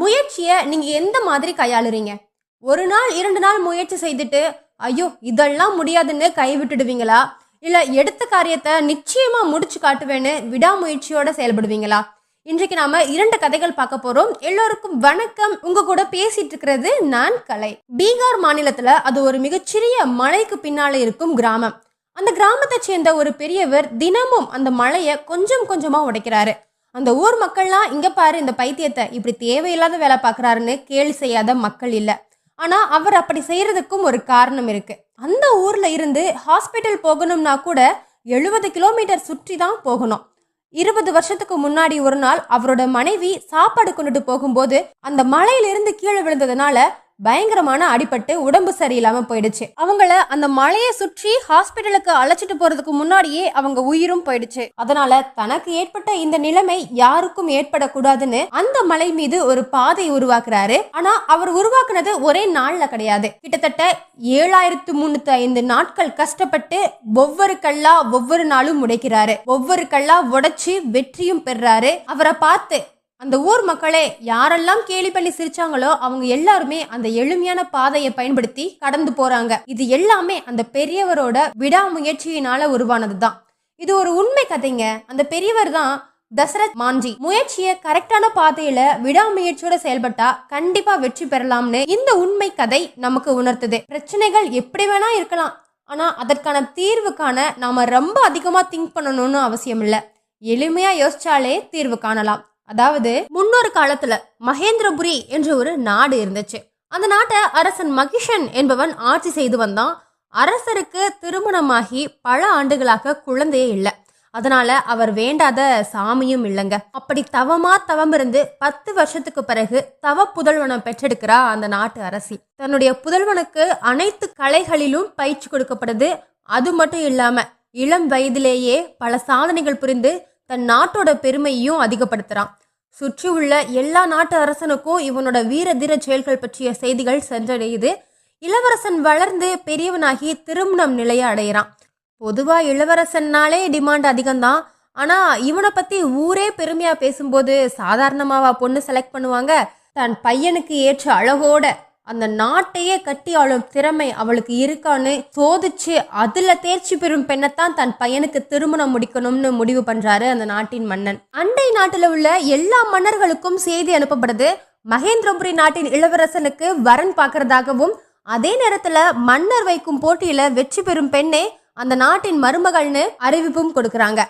முயற்சியை நீங்க எந்த மாதிரி கையாளுறீங்க? ஒரு நாள் இரண்டு நாள் முயற்சி செய்துட்டு ஐயோ இதெல்லாம் முடியாதுன்னு கைவிட்டுடுவீங்களா இல்ல எடுத்த காரியத்தை நிச்சயமா முடிச்சு காட்டுவேன்னு விடாமுயற்சியோட செயல்படுவீங்களா? இன்றைக்கு நாம இரண்டு கதைகள் பார்க்க போறோம். எல்லோருக்கும் வணக்கம். உங்க கூட பேசிட்டு இருக்கிறது நான் கலை. பீகார் மாநிலத்துல அது ஒரு மிகச்சிறிய மலைக்கு பின்னால இருக்கும் கிராமம். அந்த கிராமத்தை சேர்ந்த ஒரு பெரியவர் தினமும் அந்த மலையை கொஞ்சம் கொஞ்சமா உடைக்கிறாரு. அந்த ஊர் மக்கள்லாம் இங்கே பாரு இந்த பைத்தியத்தை இப்படி தேவையில்லாத வேலை பார்க்கறாருன்னு கேள்வி செய்யாத மக்கள் இல்லை. ஆனால் அவர் அப்படி செய்கிறதுக்கும் ஒரு காரணம் இருக்குது அந்த ஊரில் இருந்து ஹாஸ்பிட்டல் போகணும்னா கூட எழுபது கிலோமீட்டர் சுற்றி தான் போகணும். இருபது வருஷத்துக்கு முன்னாடி ஒரு நாள் அவரோட மனைவி சாப்பாடு கொண்டுட்டு போகும்போது அந்த மலையிலிருந்து கீழே விழுந்ததுனால பயங்கரமான அடிபட்டு உடம்பு சரியில்லாம போயிடுச்சு. அவங்கள அந்த மலையை சுற்றி ஹாஸ்பிட்டலுக்கு அழைச்சிட்டு போறதுக்கு முன்னாடியே அவங்க உயிரும் போயிடுச்சு. அதனால தனக்கு ஏற்பட்ட இந்த நிலைமை யாருக்கும் ஏற்படக்கூடாதுன்னு அந்த மலை மீது ஒரு பாதை உருவாக்குறாரு. ஆனா அவர் உருவாக்குனது ஒரே நாள்ல கிடையாது. கிட்டத்தட்ட ஏழாயிரத்து முன்னூத்தி ஐந்து நாட்கள் கஷ்டப்பட்டு ஒவ்வொரு கல்லா ஒவ்வொரு நாளும் உடைக்கிறாரு. ஒவ்வொரு கல்லா உடைச்சு வெற்றியும் பெறாரு அவரை பார்த்து அந்த ஊர் மக்களே யாரெல்லாம் கேலி பண்ணி சிரிச்சாங்களோ அவங்க எல்லாருமே அந்த எளிமையான பாதையை பயன்படுத்தி கடந்து போறாங்க. இது எல்லாமே அந்த பெரியவரோட விடாமுயற்சியினால உருவானதுதான். இது ஒரு உண்மை கதைங்க. அந்த பெரியவர் தான் தசரத் மாஞ்சி முயற்சியை கரெக்டான பாதையில விடாமுயற்சியோட செயல்பட்டா கண்டிப்பா வெற்றி பெறலாம்னு இந்த உண்மை கதை நமக்கு உணர்த்துது. பிரச்சனைகள் எப்படி வேணா இருக்கலாம். ஆனா அதற்கான தீர்வு காண நாம ரொம்ப அதிகமா திங்க் பண்ணணும்னு அவசியம் இல்லை எளிமையா யோசிச்சாலே தீர்வு காணலாம். அதாவது முன்னொரு காலத்துல மகேந்திரபுரி என்ற ஒரு நாடு இருந்துச்சு. அந்த நாட்டை அரசன் மகிஷன் என்பவன் ஆட்சி செய்து வந்தான். அரசருக்கு திருமணமாகி பல ஆண்டுகளாக குழந்தையே இல்லை. அதனால அவர் வேண்டாத சாமியும் இல்லைங்க. அப்படி தவமா தவம் இருந்து பத்து வருஷத்துக்கு பிறகு தவ புதல்வனம் பெற்றெடுக்கிறா அந்த நாட்டு அரசி. தன்னுடைய புதல்வனுக்கு அனைத்து கலைகளிலும் பயிற்சி கொடுக்கப்படுது அது மட்டும் இல்லாம இளம் வயதிலேயே பல சாதனைகள் புரிந்து தன் நாட்டோட பெருமையையும் அதிகப்படுத்துறான். சுற்றி உள்ள எல்லா நாட்டு அரசனுக்கும் இவனோட வீர தீர செயல்கள் பற்றிய செய்திகள் சென்றடையுது. இளவரசன் வளர்ந்து பெரியவனாகி திருமணம் நிலைய அடையிறான் பொதுவா இளவரசன்னாலே டிமாண்ட் அதிகம்தான். ஆனா இவனை பத்தி ஊரே பெருமையா பேசும்போது சாதாரணமாவா பொண்ணு செலக்ட் பண்ணுவாங்க? தன் பையனுக்கு ஏற்ற அழகோட அந்த நாட்டையே கட்டி ஆளும் திறமை அவளுக்கு இருக்கான்னு சோதிச்சு அதுல தேர்ச்சி பெறும் பெண்ணைத்தான் தன் பையனுக்கு திருமணம் முடிக்கணும்னு முடிவு பண்றாரு அந்த நாட்டின் மன்னன். அண்டை நாட்டில் உள்ள எல்லா மன்னர்களுக்கும் செய்தி அனுப்பப்படுது. மகேந்திரபுரி நாட்டின் இளவரசனுக்கு வரன் பார்க்கறதாகவும் அதே நேரத்துல மன்னர் வைக்கும் போட்டியில வெற்றி பெறும் பெண்ணே அந்த நாட்டின் மருமகள்னு அறிவிப்பும் கொடுக்குறாங்க.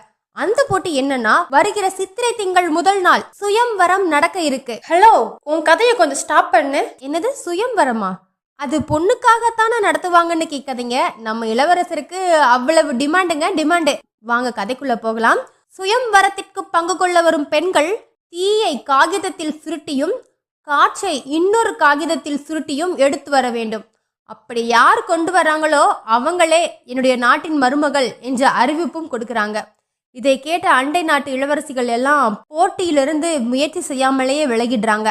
அந்த போட்டி என்னன்னா வருகிற சித்திரை திங்கள் முதல் நாள் சுயம்வரம் நடக்க இருக்கு. ஹலோ உன் கதையை கொஞ்சம் ஸ்டாப் பண்ணு. என்னது சுயம்வரமா? அது பொண்ணுக்காகத்தானே நடத்துவாங்கன்னு கேட்காதீங்க. நம்ம இளவரசருக்கு அவ்வளவு டிமாண்டுங்க டிமாண்டு. வாங்க கதைக்குள்ள போகலாம். சுயம்வரத்திற்கு பங்கு கொள்ள வரும் பெண்கள் தீயை காகிதத்தில் சுருட்டியும் காற்றை இன்னொரு காகிதத்தில் சுருட்டியும் எடுத்து வர வேண்டும். அப்படி யார் கொண்டு வராங்களோ அவங்களே என்னுடைய நாட்டின் மருமகள் என்ற அறிவிப்பும் கொடுக்குறாங்க. இதை கேட்ட அண்டை நாட்டு இளவரசிகள் எல்லாம் போட்டியிலிருந்து முயற்சி செய்யாமலேயே விலகிடுறாங்க.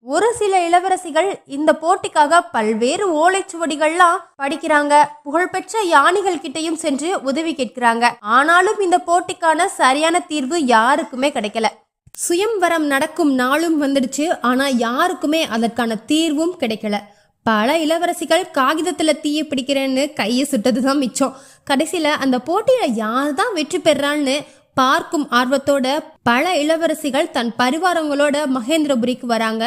ஒரு சில இளவரசிகள் இந்த போட்டிக்காக பல்வேறு ஓலைச்சுவடிகள்லாம் படிக்கிறாங்க. புகழ்பெற்ற யானைகள் கிட்டையும் சென்று உதவி கேட்கிறாங்க. ஆனாலும் இந்த போட்டிக்கான சரியான தீர்வு யாருக்குமே கிடைக்கல. சுயம்வரம் நடக்கும் நாளும் வந்துடுச்சு. ஆனா யாருக்குமே அதற்கான தீர்வும் கிடைக்கல. பல இளவரசிகள் காகிதத்துல தீய பிடிக்கிறேன்னு கையை சுட்டது தான் மிச்சம். கடைசியில அந்த போட்டியில யார் தான் வெற்றி பெறான்னு பார்க்கும் ஆர்வத்தோட பல இளவரசிகள் தன் பரிவாரங்களோட மகேந்திரபுரிக்கு வராங்க.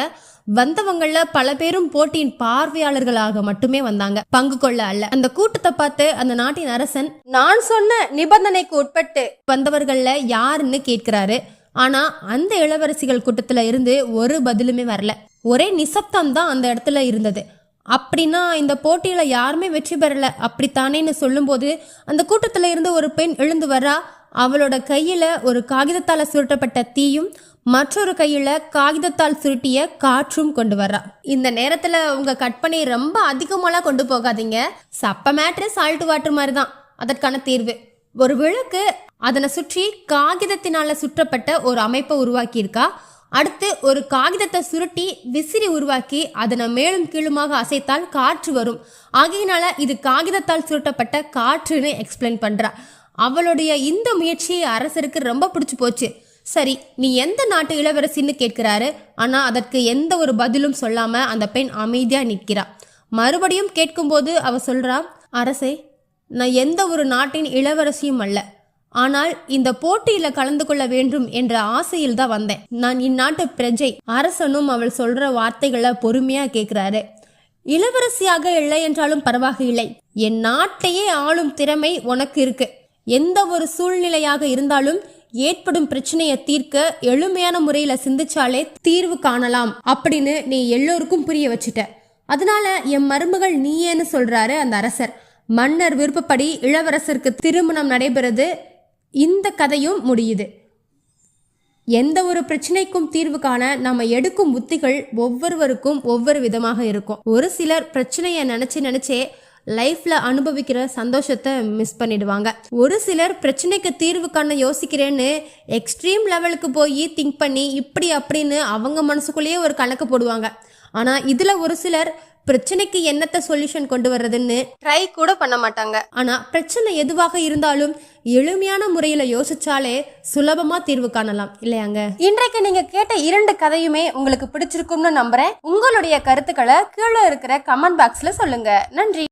வந்தவங்கள பல பேரும் போட்டியின் பார்வையாளர்களாக மட்டுமே வந்தாங்க. பங்கு கொள்ள அல்ல. அந்த கூட்டத்தை பார்த்து அந்த நாட்டின் அரசன் நான் சொன்ன நிபந்தனைக்கு உட்பட்டு வந்தவர்கள்ல யாருன்னு கேட்கிறாரு. ஆனா அந்த இளவரசிகள் கூட்டத்துல இருந்து ஒரு பதிலுமே வரல. ஒரே நிசப்தம் தான் அந்த இடத்துல இருந்தது. அப்படின்னா இந்த போட்டியில் யாருமே வெற்றி பெறல. அப்படித்தானேன்னு சொல்லும்போது அந்த கூட்டத்தில் இருந்து ஒரு பெண் எழுந்து வரா. அவளோட கையில் ஒரு காகிதத்தால் சுருட்டப்பட்ட தீயும் மற்றொரு கையில் காகிதத்தால் சுருட்டிய காற்றும் கொண்டு வர்றா இந்த நேரத்தில் உங்க கற்பனை ரொம்ப அதிகமாலாம் கொண்டு போகாதீங்க. சப்ப மேட்ரு சால்ட் வாட்டர் மாதிரி தான் அதற்கான தீர்வு. ஒரு விளக்கு அதனை சுற்றி காகிதத்தினால சுற்றப்பட்ட ஒரு அமைப்பை உருவாக்கியிருக்கா. அடுத்து ஒரு காகிதத்தை சுருட்டி விசிறி உருவாக்கி அதனை மேலும் கீழுமாக அசைத்தால் காற்று வரும். ஆகையினால இது காகிதத்தால் சுருட்டப்பட்ட காற்றுன்னு எக்ஸ்பிளைன் பண்றா. அவளுடைய இந்த முயற்சி அரசருக்கு ரொம்ப பிடிச்சு போச்சு. சரி நீ எந்த நாட்டு இளவரசின்னு கேட்கிறாரு? ஆனா அதற்கு எந்த ஒரு பதிலும் சொல்லாம அந்த பெண் அமைதியா நிற்கிறா. மறுபடியும் கேட்கும்போது அவ சொல்றா அரசே நான் எந்த ஒரு நாட்டின் இளவரசியும் அல்ல. ஆனால் இந்த போட்டியில கலந்து கொள்ள வேண்டும் என்ற ஆசையில் தான் வந்தேன். நான் இந்நாட்டு பிரஜை அரசனும் அவள் சொல்ற வார்த்தைகளை பொறுமையா கேட்கிறாரு இளவரசியாக இல்லை என்றாலும் பரவாக இல்லை என் நாட்டையே ஆளும் திறமை உனக்கு இருக்கு. எந்த ஒரு சூழ்நிலையாக இருந்தாலும் ஏற்படும் பிரச்சனையை தீர்க்க எளிமையான முறையில சிந்திச்சாலே தீர்வு காணலாம் அப்படின்னு நீ எல்லோருக்கும் புரிய வச்சுட்ட. அதனால என் மருமகள் நீயேன்னு சொல்றாரு அந்த அரசர். மன்னர் விருப்பப்படி இளவரசருக்கு திருமணம் நடைபெறுது. இந்த கதையும் முடியுது. எந்த ஒரு பிரச்சனைக்கும் தீர்வு காண நம்ம எடுக்கும் உத்திகள் ஒவ்வொருவருக்கும் ஒவ்வொரு விதமாக இருக்கும். ஒரு சிலர் பிரச்சனையை நினச்சி நினச்சே லைஃப்ல அனுபவிக்கிற சந்தோஷத்தை மிஸ் பண்ணிடுவாங்க. ஒரு சிலர் பிரச்சனைக்கு தீர்வு காண யோசிக்கிறேன்னு எக்ஸ்ட்ரீம் லெவலுக்கு போய் திங்க் பண்ணி இப்படி அப்படின்னு அவங்க மனசுக்குள்ளேயே ஒரு கணக்கு போடுவாங்க. ஆனால் இதில் ஒரு சிலர் பிரச்சனைக்கு என்னத்த சொல்யூஷன் கொண்டு வர்றதுன்னு ட்ரை கூட பண்ண மாட்டாங்க. ஆனா பிரச்சனை எதுவாக இருந்தாலும் எளிமையான முறையில யோசிச்சாலே சுலபமா தீர்வு காணலாம். இல்லையாங்க? இன்றைக்கு நீங்க கேட்ட இரண்டு கதையுமே உங்களுக்கு பிடிச்சிருக்கும்னு நம்புறேன். உங்களுடைய கருத்துக்களை கீழே இருக்கிற கமெண்ட் பாக்ஸ்ல சொல்லுங்க. நன்றி.